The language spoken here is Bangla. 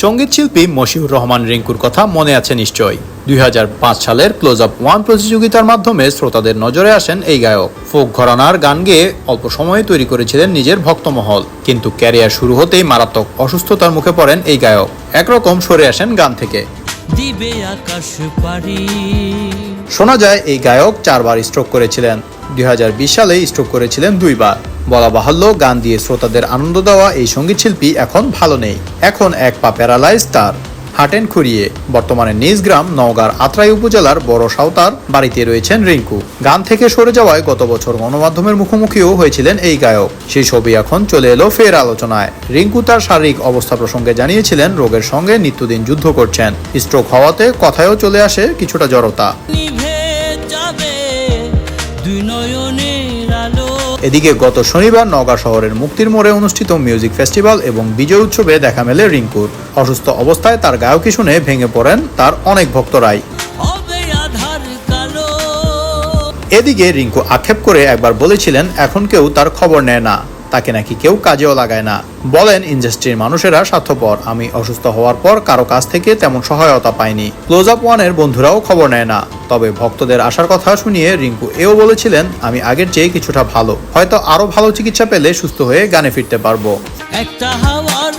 সংগীত শিল্পী মশিউর রহমান রিঙ্কুর কথা মনে আছে নিশ্চয় দু হাজার পাঁচ সালের ক্লোজ আপ ওয়ান প্রতিযোগিতার মাধ্যমে শ্রোতাদের নজরে আসেন এই গায়ক। ফোক ঘরানার গান গেয়ে অল্প সময়ে তৈরি করেছিলেন নিজের ভক্তমহল। কিন্তু ক্যারিয়ার শুরু হতেই মারাত্মক অসুস্থতার মুখে পড়েন এই গায়ক। একরকম সরে আসেন গান থেকে। দিবে আকাশ পারি শোনা যায় এই গায়ক চারবার স্ট্রোক করেছিলেন। দুই সালে স্ট্রোক করেছিলেন দুইবার। বলা বাহুল্য, গান দিয়ে শ্রোতাদের আনন্দ দেওয়া এই সংগীত শিল্পী এখন ভালো নেই। এখন এক পা প্যারালাইজ তার হাটেন খুঁড়িয়ে বর্তমানে নিজ গ্রাম নওগাঁর আত্রাই উপজেলার বড় সাঁওতার বাড়িতে রয়েছেন রিঙ্কু। গান থেকে সরে যাওয়ায় গত বছর গণমাধ্যমের মুখোমুখিও হয়েছিলেন এই গায়ক। সেই ছবি এখন চলে এলো ফের আলোচনায়। রিঙ্কু তার শারীরিক অবস্থা প্রসঙ্গে জানিয়েছিলেন, রোগের সঙ্গে নিত্যদিন যুদ্ধ করছেন। স্ট্রোক হওয়াতে কথায়ও চলে আসে কিছুটা জড়তা। দুই নয়নের আলো এদিকে গত শনিবার নগা শহরের মুক্তির মোড়ে অনুষ্ঠিত মিউজিক ফেস্টিভ্যাল এবং বিজয় উৎসবে দেখা মেলে রিঙ্কুর। অসুস্থ অবস্থায় তার গায়কী শুনে ভেঙে পড়েন তার অনেক ভক্তরাই। এদিকে রিঙ্কু আক্ষেপ করে একবার বলেছিলেন এখন কেউ তার খবর নেয় না। তাকে নাকি কেউ কাজেও লাগায় না। বলেন, ইন্ডাস্ট্রির মানুষেরা স্বার্থপর। আমি অসুস্থ হওয়ার পর কারও কাছ থেকে তেমন সহায়তা পাইনি। ক্লোজ আপ ওয়ানের বন্ধুরাও খবর নেয় না। তবে ভক্তদের আসার কথা শুনিয়ে রিঙ্কু এও বলেছিলেন, আমি আগের চেয়ে কিছুটা ভালো। হয়তো আরও ভালো চিকিৎসা পেলে সুস্থ হয়ে গানে ফিরতে পারব। একটা হাওয়ার